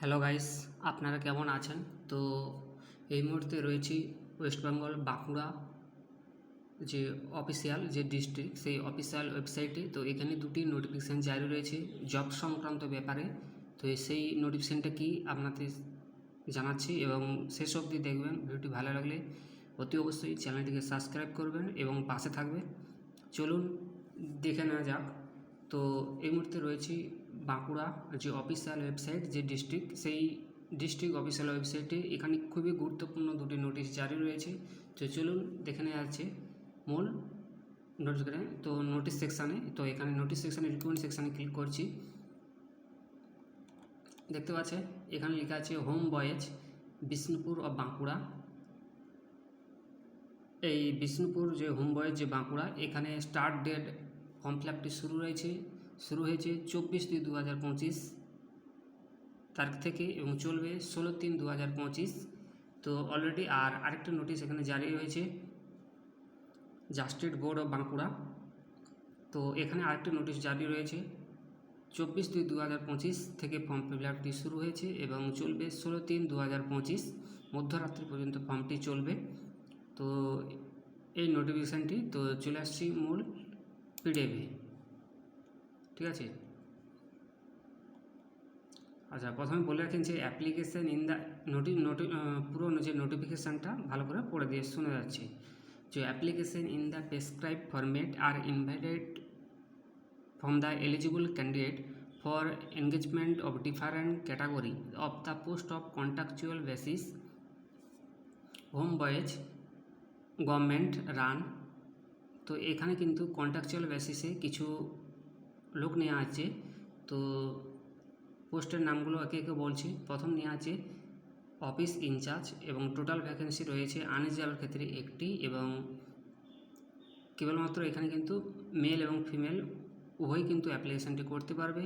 Hello guys আপনারা কেমন আছেন? তো এই মুহূর্তে রয়েছি ওয়েস্ট বেঙ্গল বাঁকুড়া যে অফিসিয়াল যে ডিস্ট্রিক্ট সেই অফিসিয়াল ওয়েবসাইটে তো এখানে দুটি নোটিফিকেশান জারি রয়েছে জব সংক্রান্ত ব্যাপারে। তো সেই নোটিফিকেশানটা কি আপনাদের জানাচ্ছি এবং শেষ অবধি দেখবেন, ভিডিওটি ভালো লাগলে অতি অবশ্যই চ্যানেলটিকে সাবস্ক্রাইব করবেন এবং পাশে থাকবে চলুন দেখে নেওয়া যাক। তো এই মুহূর্তে রয়েছি বাঁকুড়া যে অফিসিয়াল ওয়েবসাইট যে ডিস্ট্রিক্ট সেই ডিস্ট্রিক্ট অফিসিয়াল ওয়েবসাইটে এখানে খুবই গুরুত্বপূর্ণ দুটি নোটিশ জারি রয়েছে। তো চলুন দেখে নেওয়া যাচ্ছে মূল নোটিশ তো নোটিশ সেকশানে তো এখানে নোটিশ সেকশানে রিকমেন্ড সেকশানে ক্লিক করছি। দেখতে পাচ্ছেন এখানে লেখা আছে হোম বয়েজ বিষ্ণুপুর ও বাঁকুড়া। এই বিষ্ণুপুর যে হোম বয়েজ যে বাঁকুড়া, এখানে স্টার্ট ডেট ফর্ম ফিল শুরু রয়েছে, শুরু হয়েছে চব্বিশ দুই দু হাজার পঁচিশ তারিখ থেকে এবং চলবে ষোলো তিন দু হাজার পঁচিশ। তো অলরেডি আর আরেকটা নোটিশ এখানে জারি হয়েছে জাস্টেড বোর্ড অফ বাঁকুড়া তো এখানে আরেকটা নোটিশ জারি রয়েছে, চব্বিশ দুই দু হাজার পঁচিশ থেকে ফর্ম ফিল আপটি শুরু হয়েছে এবং চলবে ষোলো তিন দু হাজার পঁচিশ, মধ্যরাত্রি পর্যন্ত ফর্মটি চলবে। তো এই নোটিফিকেশানটি তো চলে আসছি মূল পিডিএফে ঠিক আছে? আচ্ছা প্রথমে বলে রাখেন যে অ্যাপ্লিকেশান ইন দ্য নোটি নোটি পুরো যে নোটিফিকেশানটা ভালো করে পড়ে দিয়ে শোনা যাচ্ছে। যে application in the prescribed format are invited from the eligible candidate for engagement of different category of the post of contractual basis home boys government run তো এখানে কিন্তু কন্ট্রাকচুয়াল বেসিসে কিছু লোক নেওয়া আছে। তো পোস্টের নামগুলো একে একে বলছি। প্রথম নেওয়া আছে অফিস ইনচার্জ এবং টোটাল ভ্যাকেন্সি রয়েছে আনএলিজিবল ক্ষেত্রে একটি এবং কেবলমাত্র এখানে কিন্তু মেল এবং ফিমেল উভয় কিন্তু অ্যাপ্লিকেশানটি করতে পারবে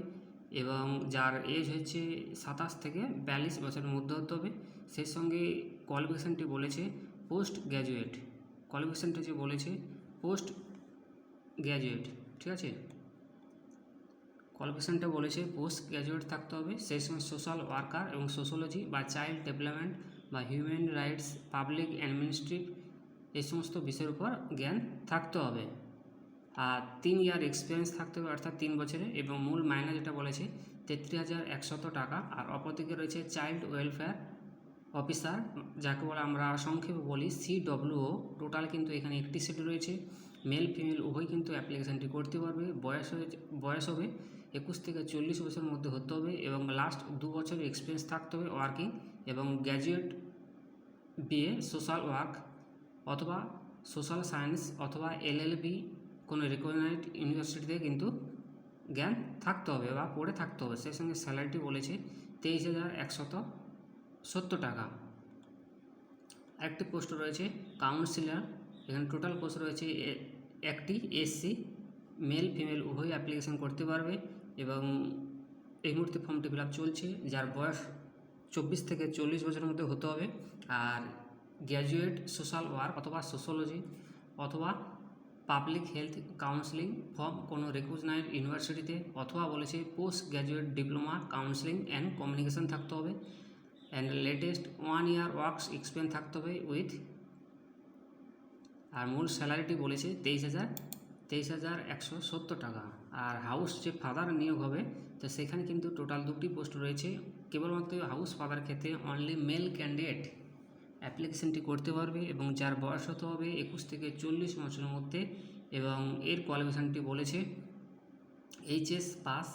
এবং যার এজ হচ্ছে সাতাশ থেকে বিয়াল্লিশ বছরের মধ্যে হতে হবে। সেই সঙ্গে কোয়ালিফিকেশানটি বলেছে পোস্ট গ্র্যাজুয়েট কোয়ালিফিকেশানটি যে বলেছে পোস্ট গ্র্যাজুয়েট ঠিক আছে? কোয়ালিফিকেশানটা বলেছে, পোস্ট গ্র্যাজুয়েট থাকতে হবে সেই সঙ্গে সোশ্যাল ওয়ার্কার এবং সোশ্যোলজি বা চাইল্ড ডেভেলপমেন্ট বা হিউম্যান রাইটস, পাবলিক অ্যাডমিনিস্ট্রেটিভ এই সমস্ত বিষয়ের উপর জ্ঞান থাকতে হবে। আর তিন ইয়ার এক্সপিরিয়েন্স থাকতে হবে, অর্থাৎ তিন বছরে এবং মূল মাইনে যেটা বলেছে, তেত্রিশ হাজার একশত টাকা, আর অপরদিকে রয়েছে চাইল্ড ওয়েলফেয়ার অফিসার, যাকে বলে আমরা সংক্ষেপে বলি সিডব্লিউও টোটাল কিন্তু এখানে একটি সিট রয়েছে। মেল ফিমেল উভয় কিন্তু অ্যাপ্লিকেশানটি করতে পারবে। বয়স হয়ে, বয়স হবে একুশ থেকে চল্লিশ বছরের মধ্যে হতে হবে এবং লাস্ট দু বছরের এক্সপিরিয়েন্স থাকতে হবে ওয়ার্কিং এবং গ্র্যাজুয়েট বিএ সোশ্যাল ওয়ার্ক অথবা সোশ্যাল সায়েন্স অথবা এলএলবি কোনো রিকগনাইজড ইউনিভার্সিটিতে কিন্তু জ্ঞান থাকতে হবে বা পড়ে থাকতে হবে। সেই সঙ্গে স্যালারিটি বলেছে তেইশ হাজার একশত সত্তর টাকা। একটি পোস্ট রয়েছে কাউন্সিলর এখানে টোটাল পোস্ট রয়েছে একটি এসসি মেল ফিমেল উভয় অ্যাপ্লিকেশন করতে পারবে এবং এই মুহূর্তে ফর্মটি ফিল চলছে, যার বয়স চব্বিশ থেকে চল্লিশ বছরের মধ্যে হতে হবে। আর গ্র্যাজুয়েট সোশ্যাল ওয়ার্ক অথবা সোশ্যোলজি অথবা পাবলিক হেলথ কাউন্সিলিং ফ্রম কোনো রেকগনাইজ ইউনিভার্সিটিতে অথবা বলেছে post graduate diploma counselling and communication থাকতে হবে। And latest one year works experience থাকতে হবে উইথ আর মূল স্যালারিটি বলেছে তেইশ হাজার তেইশ হাজার একশো সত্তর টাকা। আর হাউস যে ফাদার নিয়োগ হবে, তো সেখানে কিন্তু টোটাল দুটি পোস্ট রয়েছে। কেবলমাত্র হাউস ফাদার ক্ষেত্রে অনলি মেল ক্যান্ডিডেট অ্যাপ্লিকেশনটি করতে পারবে এবং যার বয়স হতে হবে একুশ থেকে চল্লিশ বছরের মধ্যে এবং এর কোয়ালিফিকেশানটি বলেছে এইচএস পাস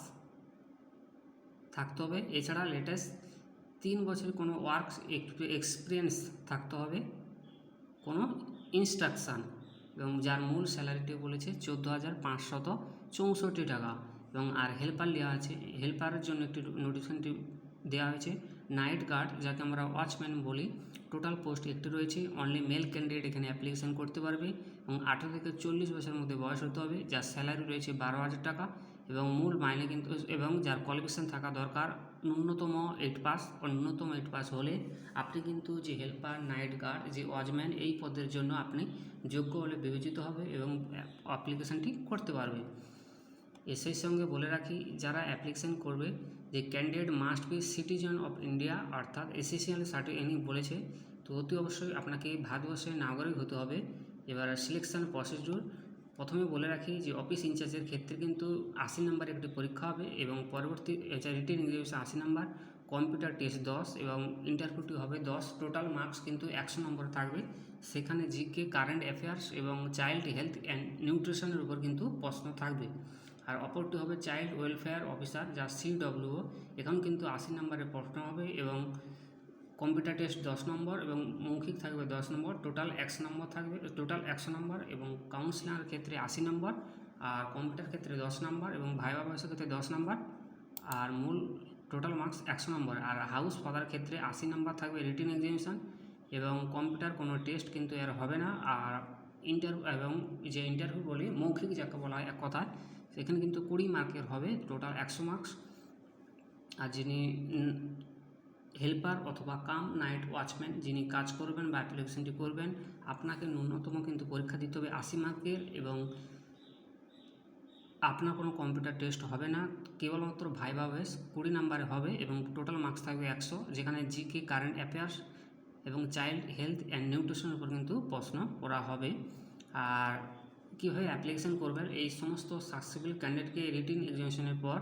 থাকতে হবে। এছাড়া লেটেস্ট তিন বছর কোনো ওয়ার্ক এক্সপিরিয়েন্স থাকতে হবে, কোনো ইনস্ট্রাকশান এবং যার মূল স্যালারিটি বলেছে চোদ্দ হাজার পাঁচশত চৌষট্টি টাকা এবং আর হেল্পার দেওয়া আছে হেল্পারের জন্য একটি নোটিফিকেশনটি দেওয়া হয়েছে নাইট গার্ড যাকে আমরা ওয়াচম্যান বলি টোটাল পোস্ট একটি রয়েছে অনলি মেল ক্যান্ডিডেট এখানে অ্যাপ্লিকেশান করতে পারবে এবং আঠেরো থেকে চল্লিশ বছরের মধ্যে বয়স হতে হবে, যার স্যালারি রয়েছে বারো হাজার টাকা এবং মূল মাইনে কিন্তু, এবং যার কোয়ালিফিকেশান থাকা দরকার ন্যূনতম এইট পাস ন্যূনতম এইট পাস হলে আপনি কিন্তু যে হেল্পার নাইট গার্ড যে ওয়াচম্যান এই পদের জন্য আপনি যোগ্য হলে বিবেচিত হবে এবং অ্যাপ্লিকেশানটি করতে পারবে। এর সেই সঙ্গে বলে রাখি, যারা অ্যাপ্লিকেশন করবে, যে candidate must be citizen of India অর্থাৎ এসিসিএল সার্টিফিকেট বলেছে, তো অতি অবশ্যই আপনাকে ভারতবর্ষের নাগরিক হতে হবে। এবার সিলেকশন প্রসিডিউর প্রথমে বলে রাখি যে অফিস ইনচার্জের ক্ষেত্রে কিন্তু আশি নাম্বার একটি পরীক্ষা হবে এবং পরবর্তী রিটেন এক্সামিনেশন আশি নাম্বার কম্পিউটার টেস্ট দশ এবং ইন্টারভিউটি হবে দশ টোটাল মার্কস কিন্তু একশো নম্বর থাকবে। সেখানে জিকে কারেন্ট অ্যাফেয়ার্স এবং চাইল্ড হেলথ অ্যান্ড নিউট্রিশনের উপর কিন্তু প্রশ্ন থাকবে। আর অপরটি হবে চাইল্ড ওয়েলফেয়ার অফিসার যা সিডব্লিউও এখন কিন্তু আশি নম্বরের প্রশ্ন হবে এবং কম্পিউটার টেস্ট দশ নম্বর এবং মৌখিক থাকবে দশ নম্বর টোটাল একশো নম্বর থাকবে টোটাল একশো নম্বর এবং কাউন্সিলার ক্ষেত্রে আশি নম্বর আর কম্পিউটার ক্ষেত্রে দশ নম্বর এবং ভাইবা বয়সের ক্ষেত্রে দশ নম্বর আর মূল টোটাল মার্কস একশো নম্বর আর হাউস ফাদার ক্ষেত্রে আশি নম্বর থাকবে রিটেন এক্সামিনেশন এবং কম্পিউটার কোনো টেস্ট কিন্তু এর হবে না আর ইন্টারভিউ এবং যে ইন্টারভিউ বলি মৌখিক যাকে বলা হয় এক কথায়, সেখানে কিন্তু কুড়ি মার্কের হবে টোটাল একশো মার্কস আর যিনি হেল্পার অথবা কাম নাইট ওয়াচম্যান যিনি কাজ করবেন বা অ্যাপ্লিকেশনটি করবেন, আপনাকে ন্যূনতম কিন্তু পরীক্ষা দিতে হবে আশি মার্কের এবং আপনার কোনো কম্পিউটার টেস্ট হবে না। কেবলমাত্র ভাইবা বেস কুড়ি নাম্বারে হবে এবং টোটাল মার্কস থাকবে একশো, যেখানে জিকে কারেন্ট অ্যাফেয়ার্স এবং চাইল্ড হেলথ অ্যান্ড নিউট্রিশনের উপর কিন্তু প্রশ্ন করা হবে। আর কীভাবে অ্যাপ্লিকেশান করবেন, এই সমস্ত সাকসেসফুল ক্যান্ডিডেটকে রিটিন এক্সামিনেশনের পর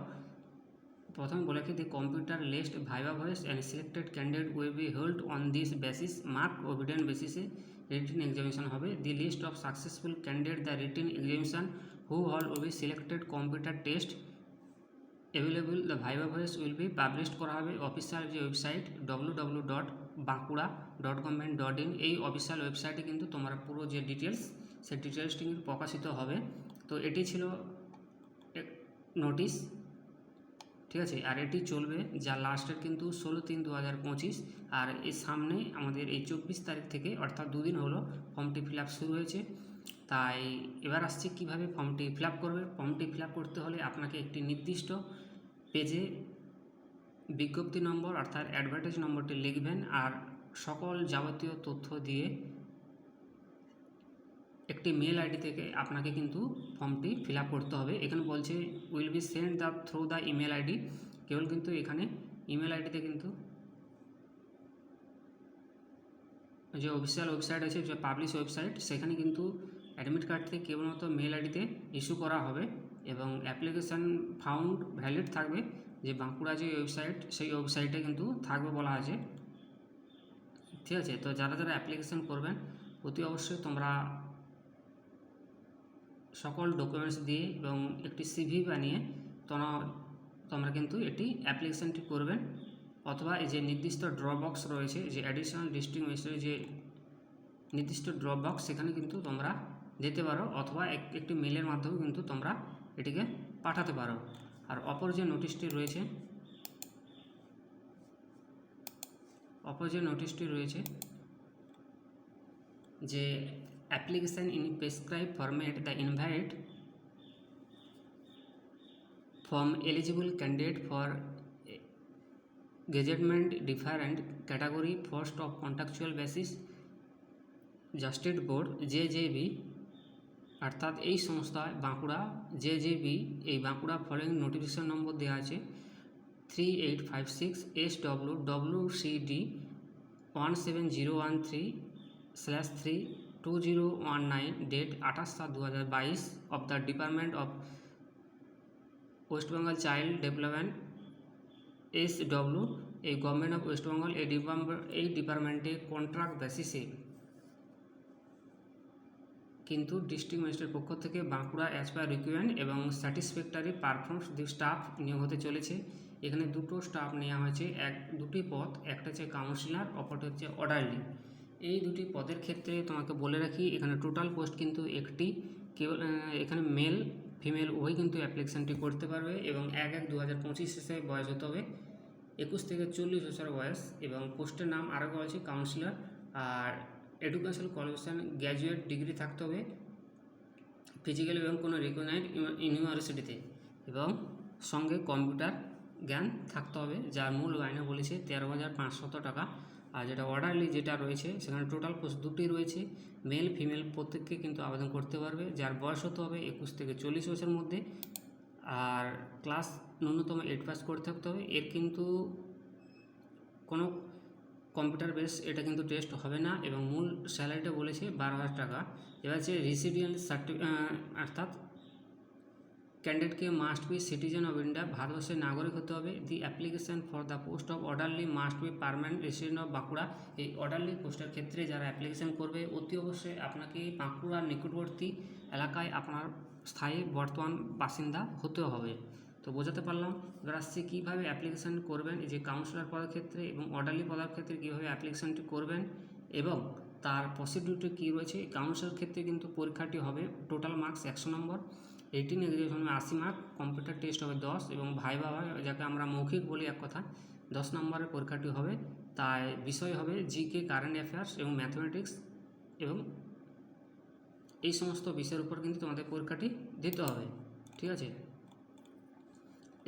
প্রথমে বলে রাখি the computer list viva voce and selected candidate will be hold on this basis mark evident বেসিসে রিটিন এক্সামিনেশন হবে। The list of successful candidate the written examination who all will be selected computer test available the viva voce will be publish করা হবে। Official যে website W W dot Bankura dot government dot in এই official ওয়েবসাইটে কিন্তু তোমার পুরো যে details সেই ডিটেলসটি কিন্তু প্রকাশিত হবে। তো এটি ছিল নোটিশ ঠিক আছে? আর এটি চলবে যা লাস্টের কিন্তু ষোলো তিন দু আর এর সামনে আমাদের এই চব্বিশ তারিখ থেকে, অর্থাৎ দুদিন হলো, ফর্মটি ফিল শুরু হয়েছে। তাই এবার আসছে কীভাবে ফর্মটি ফিল করবে। ফর্মটি ফিল করতে হলে আপনাকে একটি নির্দিষ্ট পেজে বিজ্ঞপ্তি নম্বর, অর্থাৎ অ্যাডভার্টাইজ নম্বরটি লিখবেন আর সকল যাবতীয় তথ্য দিয়ে একটি মেল আইডি থেকে আপনাকে কিন্তু ফর্মটি ফিল করতে হবে। এখানে বলছে will be send the through the email ID কেবল কিন্তু এখানে ইমেল আইডিতে কিন্তু যে অফিসিয়াল ওয়েবসাইট আছে, যে পাবলিশ ওয়েবসাইট সেখানে কিন্তু অ্যাডমিট কার্ড থেকে কেবলমাত্র মেল আইডিতে ইস্যু করা হবে এবং অ্যাপ্লিকেশান ফাউন্ড ভ্যালিড থাকবে, যে বাঁকুড়া যে ওয়েবসাইট সেই ওয়েবসাইটে কিন্তু থাকবে বলা আছে। ঠিক আছে? তো যারা যারা অ্যাপ্লিকেশান করবেন, অতি অবশ্যই তোমরা সকল ডকুমেন্টস দিয়ে এবং একটি সিভি বানিয়ে তোমরা তোমরা কিন্তু এটি অ্যাপ্লিকেশানটি করবেন অথবা এই যে নির্দিষ্ট ড্রপবক্স রয়েছে যে অ্যাডিশনাল ডিস্ট্রিক্ট যে নির্দিষ্ট ড্রপবক্স সেখানে কিন্তু তোমরা দিতে পারো অথবা এক- একটি মেলের মাধ্যমে কিন্তু তোমরা এটিকে পাঠাতে পারো। আর অপর যে নোটিশটি রয়েছে, অপর যে নোটিশটি রয়েছে যে application in prescribed format the invite from eligible candidate for gazettement different category first of contractual basis জাস্টেড বোর্ড জে জে বি অর্থাৎ এই সংস্থায় বাঁকুড়া জে জে বি এই বাঁকুড়া ফলোয়িং নোটিফিকেশন নম্বর দেওয়া আছে three eight five six S W W C D one seven zero one three slash three two zero one nine date আঠাশ সাত দু হাজার বাইশ of the department of West Bengal child development S W এই government of West Bengal এই এই ডিপার্টমেন্টে contract বেসিসে কিন্তু ডিস্ট্রিক্ট ম্যাজিস্ট্রেট পক্ষ থেকে বাঁকুড়া অ্যাজ পার রিকুইয়ারমেন্ট এবং স্যাটিসফ্যাক্টরি পারফরমেন্স দি স্টাফ নিয়োগ হতে চলেছে, এখানে দুটো স্টাফ নেওয়া হয়েছে, এক, দুটি পদ একটা হচ্ছে কাউন্সিলার অপরটি হচ্ছে অর্ডারলি এই দুটি পদের ক্ষেত্রে তোমাকে বলে রাখি, এখানে টোটাল পোস্ট কিন্তু একটি, কেবল এখানে মেল ফিমেল উভয় কিন্তু অ্যাপ্লিকেশানটি করতে পারবে এবং এক এক দু হাজার পঁচিশ শেষে বয়স হতে হবে একুশ থেকে চল্লিশ বছর বয়স এবং পোস্টের নাম আরও বলছি কাউন্সিলর আর এডুকেশনাল কোয়ালিফিকেশান গ্র্যাজুয়েট ডিগ্রি থাকতে হবে ফিজিক্যাল এবং কোনো রিকগনাইজ ইউনিভার্সিটিতে এবং সঙ্গে কম্পিউটার জ্ঞান থাকতে হবে যার মূল মাইনে বলেছে তেরো হাজার পাঁচশত টাকা। আর যেটা অর্ডারলি যেটা রয়েছে, সেখানে টোটাল পোস্ট দুটি রয়েছে। মেল ফিমেল প্রত্যেককে কিন্তু আবেদন করতে পারবে। যার বয়স হতে হবে একুশ থেকে চল্লিশ বছরের মধ্যে। আর ক্লাস ন্যূনতম এইট পাস করে থাকতে হবে। এর কিন্তু কোনো কম্পিউটার বেস এটা কিন্তু টেস্ট হবে না এবং মূল স্যালারিটা বলেছে বারো হাজার টাকা। এবার হচ্ছে রেসিডিয়েন্ট সার্টি অর্থাৎ ক্যান্ডিডেটকে must be citizen of India ভারতবর্ষের নাগরিক হতে হবে। The application for the post of orderly must be permanent resident of Bankura. এই অর্ডারলি পোস্টের ক্ষেত্রে যারা অ্যাপ্লিকেশন করবে, অতি অবশ্যই আপনাকে বাঁকুড়ার নিকটবর্তী এলাকায় আপনার স্থায়ী বর্তমান বাসিন্দা হতে হবে। তো বোঝাতে পারলাম এবার আসছে কীভাবে অ্যাপ্লিকেশান করবেন যে কাউন্সিলর পদের ক্ষেত্রে এবং অর্ডারলি পদের ক্ষেত্রে কীভাবে অ্যাপ্লিকেশানটি করবেন এবং তার প্রসিডিউরটি কী রয়েছে কাউন্সিলর ক্ষেত্রে কিন্তু পরীক্ষাটি হবে টোটাল মার্কস একশো নম্বর। এইটিন এক্সামিনেশন আশি মার্ক কম্পিউটার টেস্ট হবে দশ এবং ভাইবা যাকে আমরা মৌখিক বলি এক কথা, দশ নম্বরের পরীক্ষাটি হবে, তাই বিষয় হবে জিকে কারেন্ট অ্যাফেয়ার্স এবং ম্যাথমেটিক্স এবং এই সমস্ত বিষয়ের উপর কিন্তু তোমাদের পরীক্ষাটি দিতে হবে, ঠিক আছে?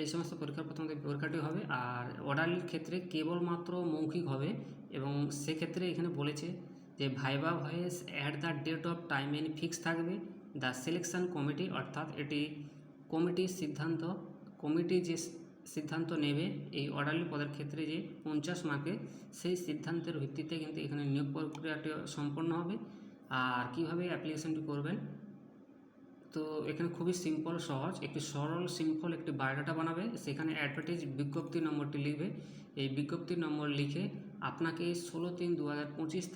এই সমস্ত পরীক্ষার পর তোমাদের পরীক্ষাটি হবে, আর অর্ডারলির ক্ষেত্রে কেবলমাত্র মৌখিক হবে এবং সেক্ষেত্রে এখানে বলেছে যে viva voce at the date of time and fix থাকবে দ্য সিলেকশন কমিটি, অর্থাৎ এটি কমিটির সিদ্ধান্ত, কমিটি যে সিদ্ধান্ত নেবে, এই অর্ডারলি পদের ক্ষেত্রে যে পঞ্চাশ মার্কে, সেই সিদ্ধান্তের ভিত্তিতে কিন্তু এখানে নিয়োগ প্রক্রিয়াটি সম্পন্ন হবে। আর কীভাবে অ্যাপ্লিকেশনটি করবেন? তো এখানে খুবই সিম্পল, সহজ। একটি সরল, সিম্পল একটি বায়োডাটা বানাবে। সেখানে অ্যাডভার্টাইজ বিজ্ঞপ্তি নম্বরটি লিখবে। এই বিজ্ঞপ্তি নম্বর লিখে আপনাকে ষোলো তিন দু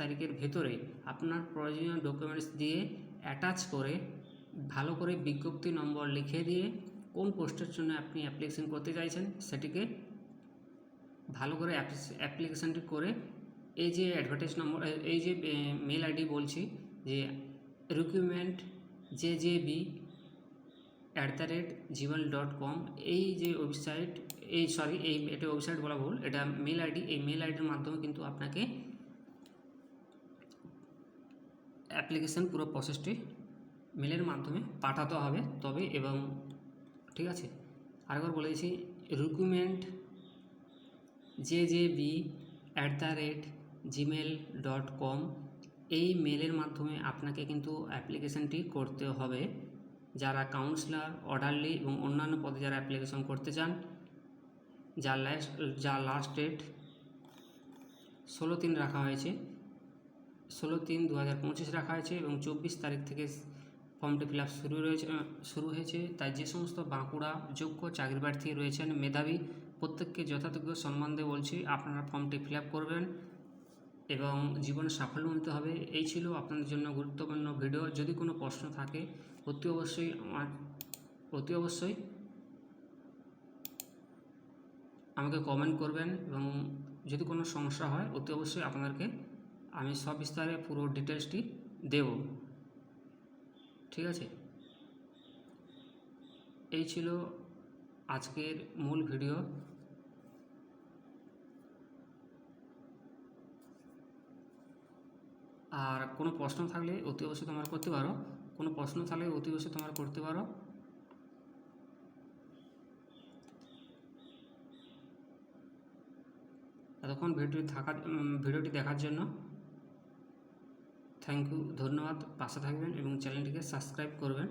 তারিখের ভেতরে আপনার প্রয়োজনীয় ডকুমেন্টস দিয়ে অ্যাটাচ করে ভালো করে বিজ্ঞপ্তি নম্বর লিখে দিয়ে কোন পোস্টের জন্য আপনি অ্যাপ্লিকেশন করতে চাইছেন সেটিকে ভালো করে অ্যাপ্লিকেশানটি করে এই যে অ্যাডভার্টাইজ নম্বর এই যে মেল আইডি বলছি যে recruitment J J B at the rate Gmail dot com এই যে ওয়েবসাইট এই সরি এই, এটা ওয়েবসাইট বলা ভুল, এটা মেল আইডি এই মেল আইডির মাধ্যমে কিন্তু আপনাকে অ্যাপ্লিকেশান পুরো প্রসেসটি মেলের মাধ্যমে পাঠাতে হবে তবে এবং, ঠিক আছে? আরেকবার বলে দিচ্ছি recruitment J J B at the rate Gmail dot com এই মেলের মাধ্যমে আপনাকে কিন্তু অ্যাপ্লিকেশানটি করতে হবে। যারা কাউন্সিলর অর্ডারলি এবং অন্যান্য পদে যারা অ্যাপ্লিকেশন করতে চান, যার লাস্ট যা লাস্ট ডেট ষোলো তিন রাখা হয়েছে ষোলো তিন দু হাজার পঁচিশ রাখা হয়েছে এবং চব্বিশ তারিখ থেকে ফর্মটি ফিল শুরু রয়েছে শুরু হয়েছে। তাই যে সমস্ত বাঁকুড়া যোগ্য চাকরি প্রার্থী রয়েছেন মেধাবী, প্রত্যেককে যথাযোগ্য সম্মান দিয়ে বলছি, আপনারা ফর্মটি ফিল করবেন এবং জীবনে সাফল্য নিতে হবে। এই ছিল আপনাদের জন্য গুরুত্বপূর্ণ ভিডিও। যদি কোনো প্রশ্ন থাকে, অতি অবশ্যই আমার, অতি অবশ্যই আমাকে কমেন্ট করবেন এবং যদি কোনো সমস্যা হয়, অতি অবশ্যই আপনাদেরকে আমি সব বিস্তারে পুরো ডিটেলসটি দেব। ঠিক আছে? এই ছিল আজকের মূল ভিডিও আর কোনো প্রশ্ন থাকলে অতি অবশ্যই তোমার করতে পারো। কোনো প্রশ্ন থাকলে অতি অবশ্যই তোমার করতে পারো। এতক্ষণ ভিডিওটি থাকার ভিডিওটি দেখার জন্য থ্যাংক ইউ ধন্যবাদ। পাশে থাকবেন এবং চ্যানেলটিকে সাবস্ক্রাইব করবেন।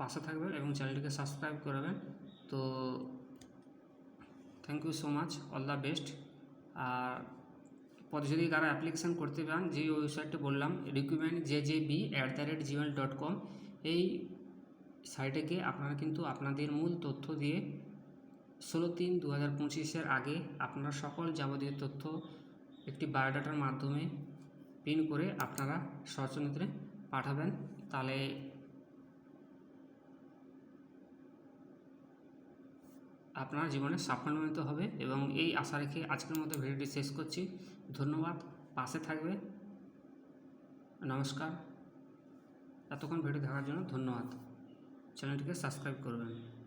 পাশে থাকবেন এবং চ্যানেলটিকে সাবস্ক্রাইব করবেন। তো thank you so much all the best আর পরে যদি কারও অ্যাপ্লিকেশান করতে পান যে ওয়েবসাইটটা বললাম recruitment J J B at the rate Gmail dot com এই সাইটে গিয়ে আপনারা কিন্তু আপনাদের মূল তথ্য দিয়ে ষোলো তিন দু হাজার পঁচিশের আগে আপনারা সকল যাবতীয় তথ্য একটি বায়োডাটার মাধ্যমে প্রিন্ট করে আপনারা সচেতনতে পাঠাবেন। তাহলে আপনার জীবনে সাফল্যান্বিত হবে এবং এই আশা রেখে আজকের মতো ভিডিওটি শেষ করছি। ধন্যবাদ। পাশে থাকবে। নমস্কার। এতক্ষণ ভিডিও দেখার জন্য ধন্যবাদ। চ্যানেলটিকে সাবস্ক্রাইব করবেন।